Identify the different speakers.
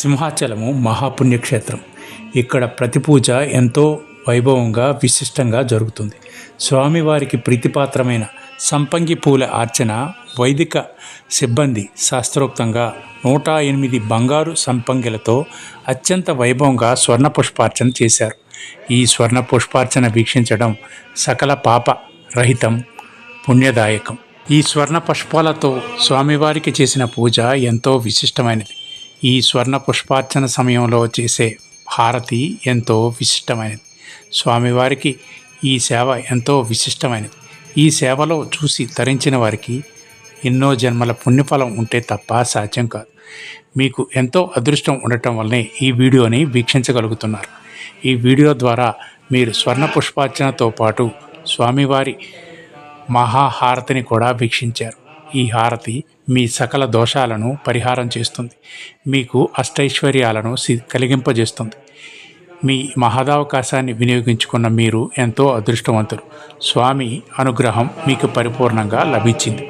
Speaker 1: సింహాచలము మహాపుణ్యక్షేత్రం. ఇక్కడ ప్రతి పూజ ఎంతో వైభవంగా విశిష్టంగా జరుగుతుంది. స్వామివారికి ప్రీతిపాత్రమైన సంపంగి పూల అర్చన వైదిక సిబ్బంది శాస్త్రోక్తంగా నూట ఎనిమిది బంగారు సంపంగిలతో అత్యంత వైభవంగా స్వర్ణ పుష్పార్చన చేశారు. ఈ స్వర్ణ పుష్పార్చన వీక్షించడం సకల పాప రహితం పుణ్యదాయకం. ఈ స్వర్ణ పుష్పాలతో స్వామివారికి చేసిన పూజ ఎంతో విశిష్టమైనది. ఈ స్వర్ణ పుష్పార్చన సమయంలో చేసే హారతి ఎంతో విశిష్టమైనది. స్వామివారికి ఈ సేవ ఎంతో విశిష్టమైనది. ఈ సేవలో చూసి తరించిన వారికి ఎన్నో జన్మల పుణ్యఫలం ఉంటే తప్ప సాధ్యం కాదు. మీకు ఎంతో అదృష్టం ఉండటం వల్లనే ఈ వీడియోని వీక్షించగలుగుతున్నారు. ఈ వీడియో ద్వారా మీరు స్వర్ణ పుష్పార్చనతో పాటు స్వామివారి మహాహారతిని కూడా వీక్షించారు. ఈ హారతి మీ సకల దోషాలను పరిహారం చేస్తుంది. మీకు అష్టైశ్వర్యాలను కలిగింపజేస్తుంది. మీ మహదావకాశాన్ని వినియోగించుకున్న మీరు ఎంతో అదృష్టవంతులు. స్వామి అనుగ్రహం మీకు పరిపూర్ణంగా లభించింది.